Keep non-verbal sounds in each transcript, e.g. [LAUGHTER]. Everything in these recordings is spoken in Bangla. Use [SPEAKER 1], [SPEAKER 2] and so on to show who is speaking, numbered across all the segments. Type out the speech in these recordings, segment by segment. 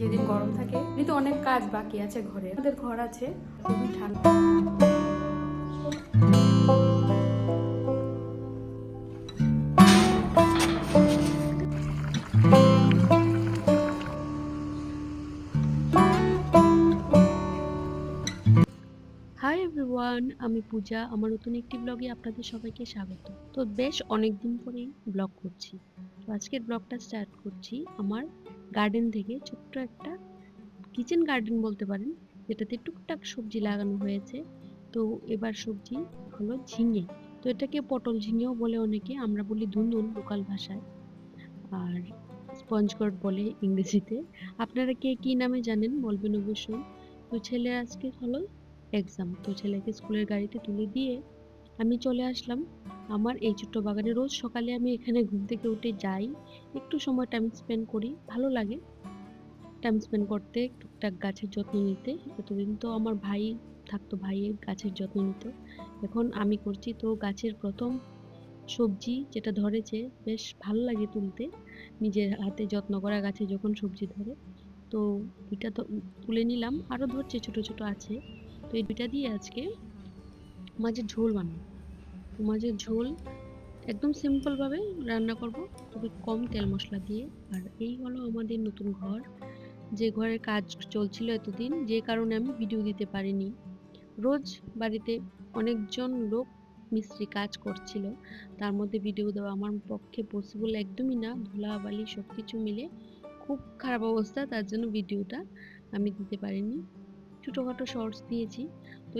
[SPEAKER 1] যেদিন গরম থাকে কিন্তু অনেক কাজ বাকি আছে ঘরে, আমাদের ঘর আছে, খুবই ঠান্ডা। হাই আমি পূজা, আমার নতুন একটি ব্লগে আপনাদের সবাইকে স্বাগত। তো বেশ অনেক দিন পরেই ব্লগ করছি। তো আজকের ব্লগটা স্টার্ট করছি আমার গার্ডেন থেকে ছোট্ট একটা কিচেন গার্ডেন বলতে পারেন, যেটাতে টুকটাক সবজি লাগানো হয়েছে। তো এবার সবজি হলো ঝিঙে। তো এটাকে পটল ঝিঙেও বলে অনেকে, আমরা বলি ধুন্দুল লোকাল ভাষায়। আর স্পঞ্জগড বলে ইংরেজিতে। আপনারা কে কি নামে জানেন বলবেন অবশ্যই। তো ছেলে আজকে হলো এক্সাম তো ছেলেকে স্কুলের গাড়িতে তুলে দিয়ে আমি চলে আসলাম। আমার এই ছোট্ট বাগানে রোজ সকালে আমি এখানে ঘুম থেকে উঠে যাই। একটু সময় টাইম স্পেন্ড করি, ভালো লাগে। টাইম স্পেন্ড করতে টুকটাক গাছের যত্ন নিতে। এতদিন তো আমার ভাই থাকতো, ভাইয়ের গাছের যত্ন নিত। এখন আমি করছি তো গাছের প্রথম সবজি যেটা ধরেছে, বেশ ভালো লাগে তুলতে। নিজের হাতে যত্ন করা গাছে যখন সবজি ধরে, তো এটা তো তুলে নিলাম। আরও ধরছে, ছোট ছোট আছে। তো এই দুইটা দিয়ে আজকে মাছের ঝোল বানাবো মাছের ঝোল, একদম সিম্পলভাবে রান্না করব তবে কম তেল মশলা দিয়ে। আর এই হলো আমাদের নতুন ঘর। যে ঘরের কাজ চলছিল এতদিন, যে কারণে আমি ভিডিও দিতে পারিনি। রোজ বাড়িতে অনেকজন লোক মিস্ত্রি কাজ করছিল। তার মধ্যে ভিডিও দেওয়া আমার পক্ষে পসিবল একদমই না। ধুলাবালি সব কিছু মিলে খুব খারাপ অবস্থা, তার জন্য ভিডিওটা আমি দিতে পারিনি। ছোটোখাটো শর্টস দিয়েছি।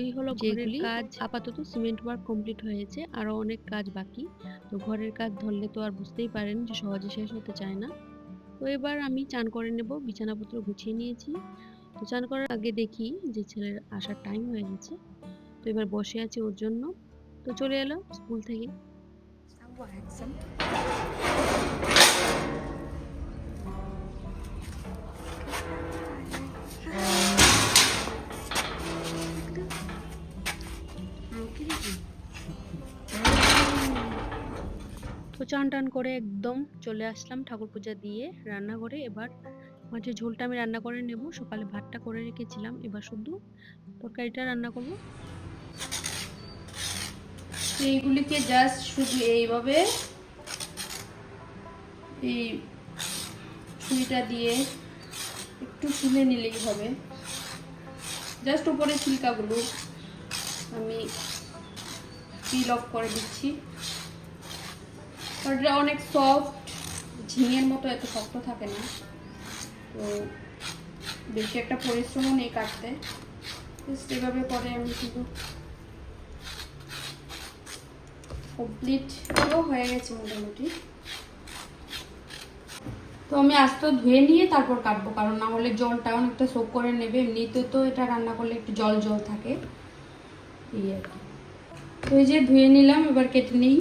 [SPEAKER 1] এই হলো ঘরের কাজ। আপাতত সিমেন্ট ওয়ার্ক কমপ্লিট হয়েছে আরও অনেক কাজ বাকি। তো ঘরের কাজ ধরলে তো আর বুঝতেই পারেন যে সহজে শেষ হতে চায় না। তো এবার আমি চান করে নেব বিছানাপত্র গুছিয়ে নিয়েছি। তো চান করার আগে দেখি যে ছেলের আসার টাইম হয়ে গেছে। তো এবার বসে আছি ওর জন্য। তো চলে এলো স্কুল থেকে। চান টান করে একদম চলে আসলাম ঠাকুর পূজা দিয়ে রান্নাঘরে। এবার মাছের ঝোলটা আমি রান্না করে নেব। সকালে ভাতটা করে রেখেছিলাম। এবার শুধু তরকারিটা রান্না করব।
[SPEAKER 2] এইগুলিকে জাস্ট শুধু এইভাবে এই ছুরিটা দিয়ে একটু তুলে নিলেই হবে। জাস্ট উপরে ছিলকাগুলো আমি পিল অফ করে দিচ্ছি। এটা অনেক সফট ঝিঙের মতো এত শক্ত থাকে না। তো বেশি একটা পরিশ্রমও নেই কাটতে। জাস্ট এভাবে করে আমি শুধু কমপ্লিট হয়ে গেছে মোটামুটি। তো আমি আস্ত ধুয়ে নিয়ে তারপর কাটবো, কারণ না হলে জলটা অনেকটা সোপ করে নেবে। এমনিতে তো এটা রান্না করলে একটু জল জল থাকে। এই আর তো এই যে ধুয়ে নিলাম, এবার কেটে নিই।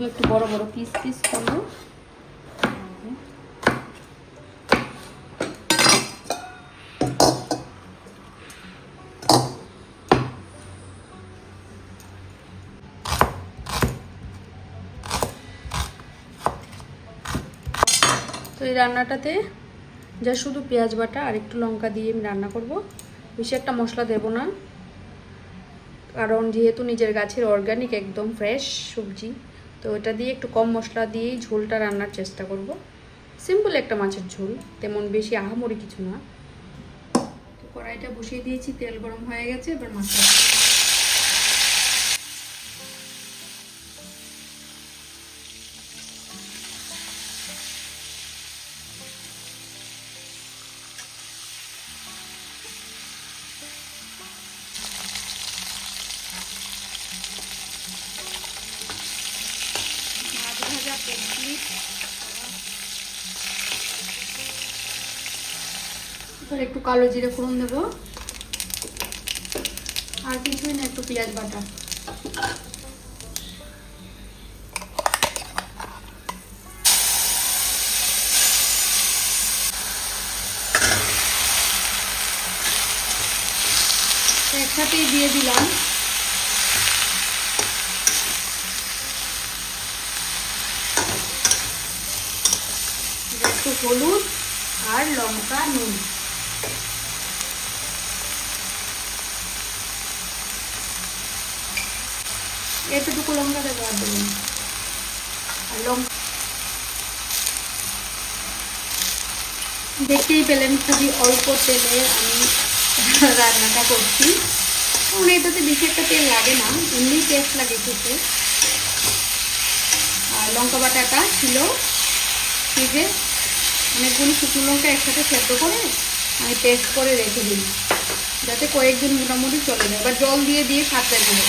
[SPEAKER 2] শুধু একটু বড় বড় পিস পিস করব। তো এই রান্নাটাতে যা শুধু পেঁয়াজ বাটা আর একটু লঙ্কা দিয়ে আমি রান্না করব। বেশি একটা মশলা দেব না। কারণ যেহেতু নিজের গাছের অর্গানিক একদম ফ্রেশ সবজি। তো এটা দিয়ে একটু কম মশলা দিয়েই ঝোলটা রান্নার চেষ্টা করব। সিম্পল একটা মাছের ঝোল, তেমন বেশি আহামরি কিছু না। তো কড়াইটা বসিয়ে দিয়েছি, তেল গরম হয়ে গেছে, এবার মাছটা এবার একটু কালো জিরে ফোড়ন দেবো। আর কিছুই না, একটু পেঁয়াজ বাটা। একসাথেই দিয়ে দিলাম একটু হলুদ আর লঙ্কা নুন। এতটুকু লঙ্কা আর দেবো আর লঙ্কা দেখতেই পেলেন খুবই অল্প তেলে আমি রান্নাটা করছি। কারণ এটাতে বেশি একটা তেল লাগে না, এমনি টেস্ট লাগে খেতে। আর লঙ্কা বাটাটা ছিল ফ্রিজে। অনেকগুলো শুকনো লঙ্কা একসাথে সেদ্ধ করে আমি পেস্ট করে রেখে দিই। যাতে কয়েকদিন মোটামুটি চলে যায়। এবার জল দিয়ে দিয়ে সারতে দেবো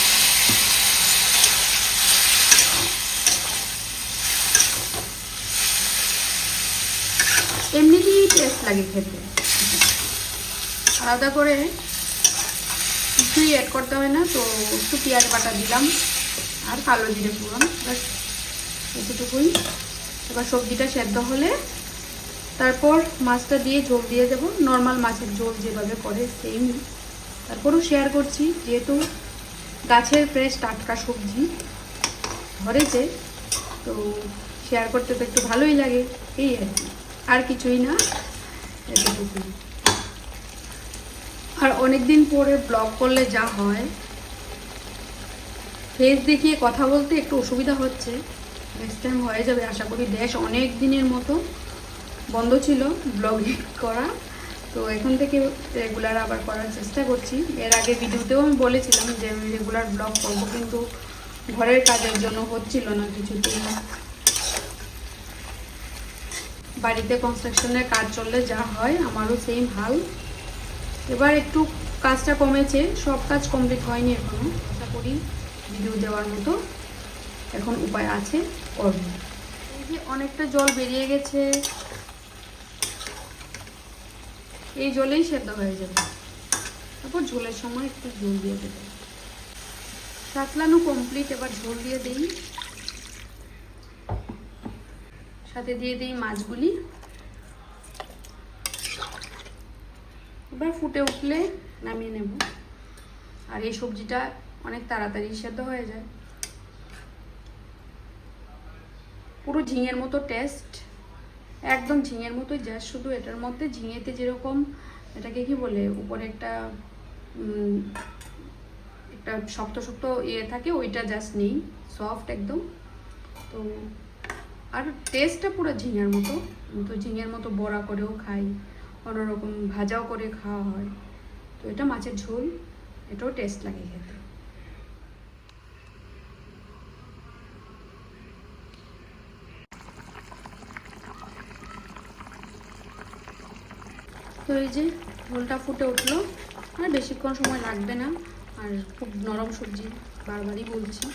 [SPEAKER 2] এমনিতেই টেস্ট লাগে খেতে। আলাদা করে কিছুই অ্যাড করতে হয় না, তো একটু পেঁয়াজ বাটা দিলাম আর কালো জিরে পুরন ব্যাস, এতটুকুই। এবার সবজিটা সেদ্ধ হলে তারপর মাছটা দিয়ে ঝোল দিয়ে দেবো। নর্মাল মাছের ঝোল যেভাবে করে সেম তারপরও শেয়ার করছি, যেহেতু গাছের ফ্রেশ টাটকা সবজি ধরেছে, তো শেয়ার করতে তো একটু ভালোই লাগে, এই আর কি। আর কিছুই না আর অনেক দিন পরে ব্লগ করলে যা হয় ফেস দেখিয়ে কথা বলতে একটু অসুবিধা হচ্ছে নেক্সট টাইম হয়ে যাবে, আশা করি দেশ অনেক দিনের মতো। বন্ধ ছিল ব্লগ করা। তো এখন থেকে রেগুলার আবার করার চেষ্টা করছি। এর আগে ভিডিওতেও আমি বলেছিলাম যে আমি রেগুলার ব্লগ করব, কিন্তু ঘরের কাজের জন্য হচ্ছিল না কিছুতেই। বাড়িতে কনস্ট্রাকশনের কাজ চললে যা হয়, আমারও সেম হাল। এবার একটু কাজটা কমেছে, সব কাজ কমপ্লিট হয়নি এখনও আশা করি ভিডিও দেওয়ার মতো এখন উপায় আছে করব। এই যে অনেকটা জল বেরিয়ে গেছে এই জলেই সেদ্ধ হয়ে যাবে। তারপর ঝোলের সময় একটু ঝোল দিয়ে দেবে। সাতলানো কমপ্লিট এবার ঝোল দিয়ে দিই। সাথে দিয়ে দিই মাছগুলি। এবার ফুটে উঠলে নামিয়ে নেব। আর এই সবজিটা অনেক তাড়াতাড়ি সেদ্ধ হয়ে যায়। পুরো ঝিঙের মতো টেস্ট একদম ঝিঙের মতো জাস্ট শুধু এটার মধ্যে ঝিঙেতে যেরকম এটাকে কি বলে, উপরে একটা একটা শক্ত শক্ত ইয়ে থাকে, ওইটা জাস্ট নেই সফট একদম। তো, আর টেস্টটা পুরো ঝিঙের মতো তো ঝিঙের মতো বড়া করেও খাই, অন্যরকম ভাজাও করে খাওয়া হয়। তো এটা মাছের ঝোল, এটাও টেস্ট লাগে খেতে। তো এই যে ঝোলটা ফুটে উঠল। আর বেশিক্ষণ সময় লাগবে না। আর খুব নরম সবজি বারবারই বলছি।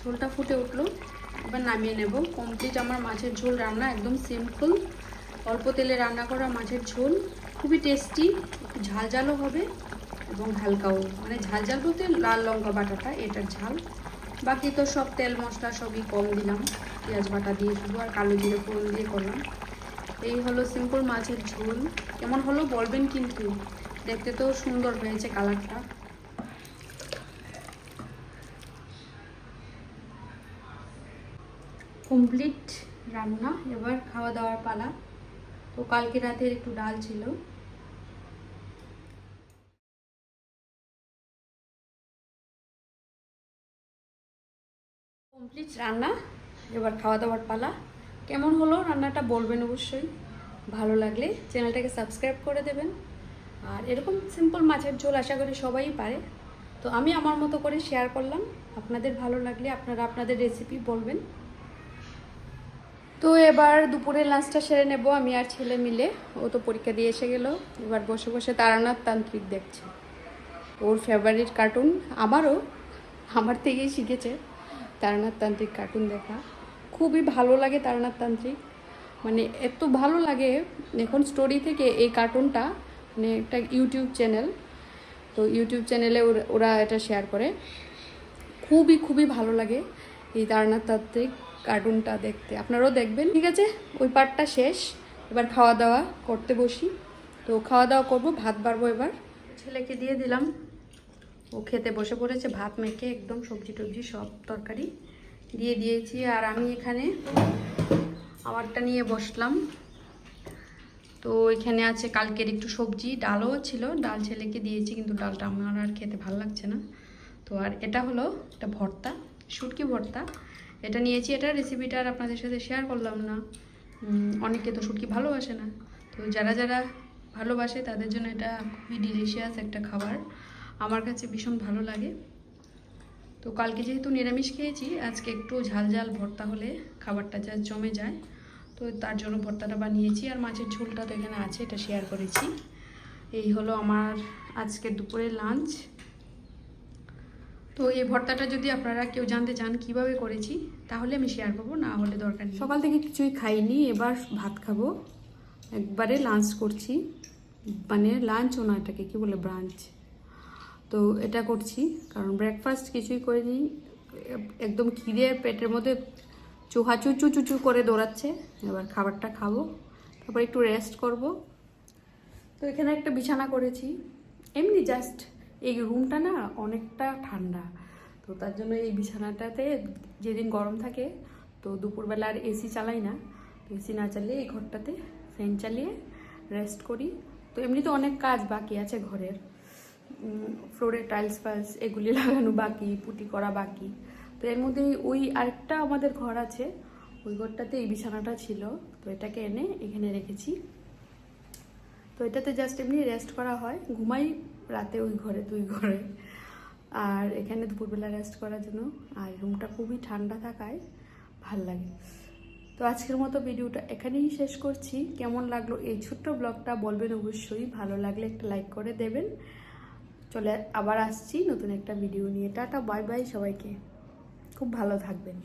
[SPEAKER 2] ঝোলটা ফুটে উঠল। এবার নামিয়ে নেব। কমপ্লিট আমার মাছের ঝোল রান্না একদম সিম্পল অল্প তেলে রান্না করা মাছের ঝোল। খুবই টেস্টি একটু ঝাল ঝালও হবে এবং হালকাও। মানে ঝাল ঝাল বলতে লাল লঙ্কা বাটাটা, এটার ঝাল। বাকি তো সব তেল মশলা সবই কম দিলাম। পেঁয়াজ বাটা দিয়ে শুধু আর কালো জিরে ফোড়ন দিয়ে করলাম। এই হলো সিম্পল মাছের ঝোল। কেমন হলো বলবেন কিন্তু। দেখতে তো সুন্দর হয়েছে কালারটা। কমপ্লিট রান্না, এবার খাওয়া দাওয়ার পালা। তো কালকে রাতের একটু ডাল ছিল। কমপ্লিট রান্না, এবার খাওয়া দাওয়ার পালা। কেমন হলো রান্নাটা বলবেন অবশ্যই। ভালো লাগলে চ্যানেলটাকে সাবস্ক্রাইব করে দেবেন। আর এরকম সিম্পল মাছের ঝোল আশা করি সবাই পারে। তো আমি আমার মতো করে শেয়ার করলাম। আপনাদের ভালো লাগলে আপনারা আপনাদের রেসিপি বলবেন। তো এবার দুপুরের লাঞ্চটা সেরে নেব আমি আর ছেলে মিলে। ও তো পরীক্ষা দিয়ে এসে গেল। এবার বসে বসে তারানাথ তান্ত্রিক দেখছে। ওর ফেভারিট কার্টুন আমারও আমার থেকেই শিখেছে। তারানাথ তান্ত্রিক কার্টুন দেখা। খুবই ভালো লাগে তান্ত্রিক মানে এত ভালো লাগে, এখন স্টোরি থেকে এই কার্টুনটা মানে একটা ইউটিউব চ্যানেল তো ইউটিউব চ্যানেলে ওরা এটা শেয়ার করে। খুবই খুবই ভালো লাগে এই তাত্ত্বিক কার্টুনটা দেখতে। আপনারাও দেখবেন। ঠিক আছে, ওই পার্টটা শেষ। এবার খাওয়া দাওয়া করতে বসি। তো খাওয়া দাওয়া করব, ভাত বাড়বো এবার। ছেলেকে দিয়ে দিলাম। ও খেতে বসে পড়েছে, ভাত মেখে একদম সবজি টবজি সব তরকারি। দিয়ে দিয়েছি আর আমি এখানে আমারটা নিয়ে বসলাম। তো এখানে আছে কালকের একটু সবজি, ডালও ছিল, ডাল ছেলেকে দিয়েছি কিন্তু ডালটা আমার আর খেতে ভালো লাগছে না। তো আর এটা হলো একটা ভর্তা, শুটকি ভর্তা। এটা নিয়েছি, এটা রেসিপিটা আর আপনাদের সাথে শেয়ার করলাম না। অনেকে তো শুটকি ভালোবাসে না। তো যারা যারা ভালোবাসে তাদের জন্য এটা খুবই ডিলিশিয়াস একটা খাবার। আমার কাছে ভীষণ ভালো লাগে। তো কালকে যেহেতু নিরামিষ খেয়েছি, আজকে একটু ঝাল ঝাল ভর্তা হলে খাবারটা যা জমে যায়, তো তার জন্য ভর্তাটা বানিয়েছি আর মাছের ঝোলটা তো এখানে আছে, এটা শেয়ার করেছি। এই হলো আমার আজকে দুপুরের লাঞ্চ তো এই ভর্তাটা যদি আপনারা কেউ জানতে চান কীভাবে করেছি, তাহলে আমি শেয়ার করব, না হলে দরকার নেই। সকাল থেকে কিছুই খাইনি, এবার ভাত খাব। একবারে লাঞ্চ করছি। মানে লাঞ্চও না, এটাকে কি বলে ব্রাঞ্চ তো এটা করছি, কারণ ব্রেকফাস্ট কিছুই করিনি একদম খিদে পেটের মধ্যে চুহা চুচু চুচু করে দৌড়াচ্ছে। এবার খাবারটা খাব, তারপর একটু রেস্ট করব। তো এখানে একটা বিছানা করেছি। এমনি জাস্ট এই রুমটা না অনেকটা ঠান্ডা। তো তার জন্য এই বিছানাটাতে যেদিন গরম থাকে, তো দুপুরবেলা আর এসি চালাই না। তো এসি না চালিয়ে এই ঘরটাতে ফ্যান চালিয়ে রেস্ট করি। তো এমনি তো অনেক কাজ বাকি আছে ঘরের। ফ্লোরে টাইলস ফাইলস এগুলি [LAUGHS] লাগানো বাকি, পুটি করা বাকি। তো এর মধ্যে ওই আরেকটা আমাদের ঘর আছে, ওই ঘরটাতে এই বিছানাটা ছিল। তো এটাকে এনে এখানে রেখেছি। তো এটাতে জাস্ট এমনি রেস্ট করা হয়। ঘুমাই রাতে ওই ঘরে, দুই ঘরে। আর এখানে দুপুরবেলা রেস্ট করার জন্য। আর রুমটা খুবই ঠান্ডা থাকায় ভালো লাগে। তো আজকের মতো ভিডিওটা এখানেই শেষ করছি। কেমন লাগল এই ছোট্ট ব্লগটা বলবেন অবশ্যই। ভালো লাগলে একটা লাইক করে দেবেন। চলে আবার আসছি নতুন একটা ভিডিও নিয়ে। টাটা বাই বাই সবাইকে। খুব ভালো থাকবেন।